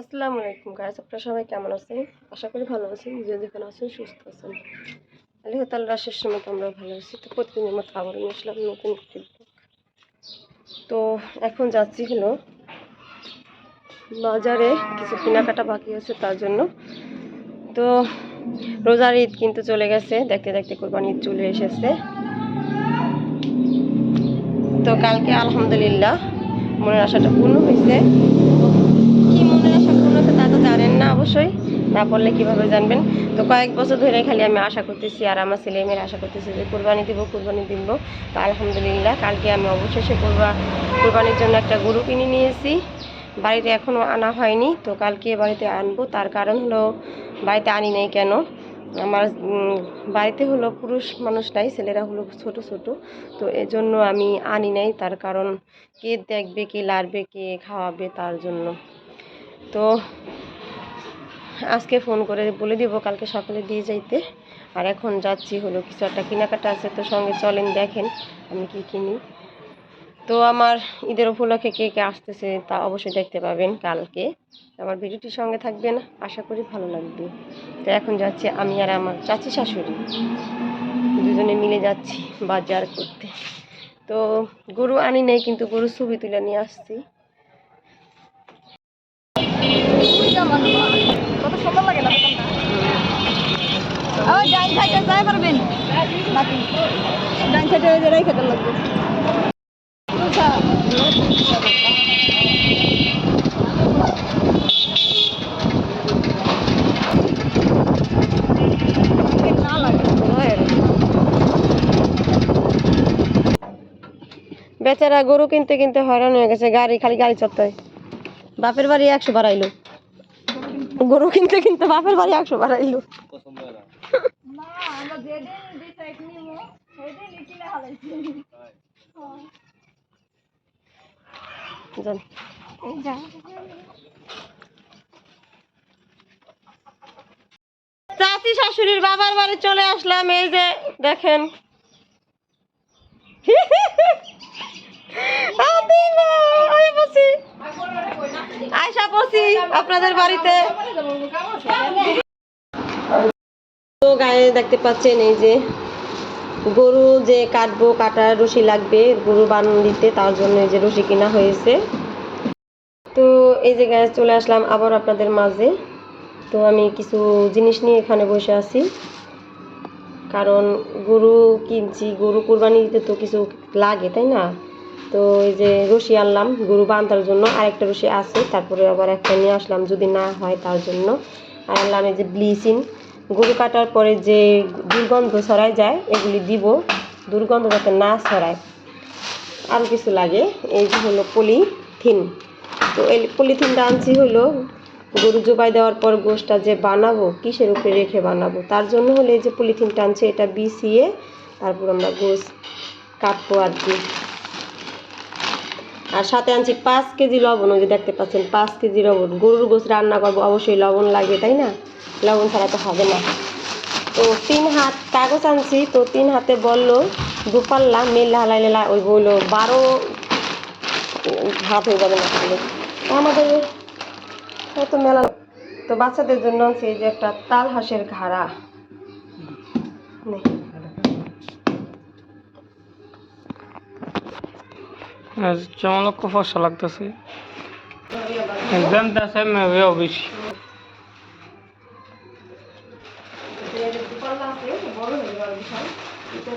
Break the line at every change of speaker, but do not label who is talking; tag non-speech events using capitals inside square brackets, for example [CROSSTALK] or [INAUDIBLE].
আসসালামু আলাইকুম গাইস আপনারা সবাই কেমন আছেন? আশা করি ভালো আছেন, যে যেখানে আছেন, সুস্থ আছেন। আল্লাহ তাল্লাহ শেষ সময় আমরা ভালো আছি। তো প্রতিদিনের মতো আবারও নিয়ে আসলাম নতুন তো এখন যাচ্ছি হলো বাজারে। কিছু কেনাকাটা বাকি আছে তার জন্য। তো রোজার ঈদ কিন্তু চলে গেছে। দেখতে দেখতে কোরবানি ঈদ চলে এসেছে। তো কালকে আলহামদুলিল্লাহ মনের আশাটা পূর্ণ হয়েছে। অবশ্যই না পড়লে কীভাবে জানবেন? তো কয়েক বছর ধরে খালি আমি আশা করতেছি আর আমার ছেলে মেয়ের আশা করতেছি যে কোরবানি দিব কোরবানি দিব। তো আলহামদুলিল্লাহ, কালকে আমি অবশেষে কোরবা, কোরবানির জন্য একটা গরু কিনে নিয়েছি। বাড়িতে এখনও আনা হয়নি, তো কালকে বাড়িতে আনব। তার কারণ হলো, বাড়িতে আনি নাই কেন? আমার বাড়িতে হলো পুরুষ মানুষ নাই, ছেলেরা হলো ছোট ছোট। তো এজন্য আমি আনি নাই, তার কারণ কে দেখবে, কে লাড়বে, কে খাওয়াবে তার জন্য। তো আজকে ফোন করে বলে দিব কালকে সকালে দিয়ে যাইতে। আর এখন যাচ্ছি হলো কিছু একটা কেনাকাটা আছে, তো সঙ্গে চলেন দেখেন আমি কি কিনি। তো আমার ঈদের উপলক্ষে কে কে আসতেছে তা অবশ্যই দেখতে পাবেন কালকে। আমার ভিডিওটির সঙ্গে থাকবেন, আশা করি ভালো লাগবে। তো এখন যাচ্ছি আমি আর আমার চাচি শাশুড়ি। দুজনে মিলে যাচ্ছি বাজার করতে। তো গরু আনি নাই, কিন্তু গরু ছবি তুলে নিয়ে আসছি। বেচারা গরু কিনতে কিনতে হয়রান হয়ে গেছে, গাড়ি, খালি গাড়ি চড়তে বাপের বাড়ি একশো বাড়াইলো। গরু কিনতে কিনতে বাপের বাড়ি একশো বাড়াইলো চাচি শাশুড়ির বাবার বাড়ি চলে আসলাম এই যে দেখেন। [LAUGHS] বসি। আয়সা বসি আপনাদের বাড়িতে। তো গায়ে দেখতে পাচ্ছেন এই যে গরু যে কাটবো, কাটার রশি লাগবে, গরু বান দিতে, তার জন্য এই যে রশি কিনা হয়েছে। তো এই যে চলে আসলাম আবার আপনাদের মাঝে। তো আমি কিছু জিনিস নিয়ে এখানে বসে আছি। কারণ গরু কিনছি, গরু কোরবানি দিতে তো কিছু লাগে, তাই না? তো এই যে রশি আনলাম, গরু বাঁধার জন্য আরেকটা রশি আছে, তারপরে আবার একটা নিয়ে আসলাম, যদি না হয় তার জন্য। আর আনলাম এই যে ব্লিচিং। গরু কাটার পরে যে দুর্গন্ধ ছড়ায় যায়, এগুলি দিব, দুর্গন্ধ যাতে না ছড়ায়। আরও কিছু লাগে, এই যে হলো পলিথিন। তো এই পলিথিনটা আনছি হলো, গরু জবাই দেওয়ার পর গোশটা যে বানাবো, কিসের উপরে রেখে বানাবো, তার জন্য হলে এই যে পলিথিনটা আনছি, এটা বিছিয়ে তারপর আমরা গোশ কাটবো আর কি। আর সাথে আনছি পাঁচ কেজি লবণ, ওই যে দেখতে পাচ্ছেন, পাঁচ কেজি লবণ। গরুর গোশ রান্না করব, অবশ্যই লবণ লাগবে, তাই না? লবণ ছাড়া তো হবে না। তো তিন হাত কাগজ আনছি, তো তিন হাতে বলল, দুপাল্লা মেল হালাইলে লা- ওই বলল, বারো হাত হয়ে যাবে না আমাদের হয়তো মেলা তো বাচ্চাদের জন্য আনছি এই যে একটা তাল হাঁসের ঘাড়া। নে।
চামলক ফসল লাগতেছে একদম দাসে মেয়ে বেশি
আছে, বড় হয়ে যাবে বিশাল। এটা।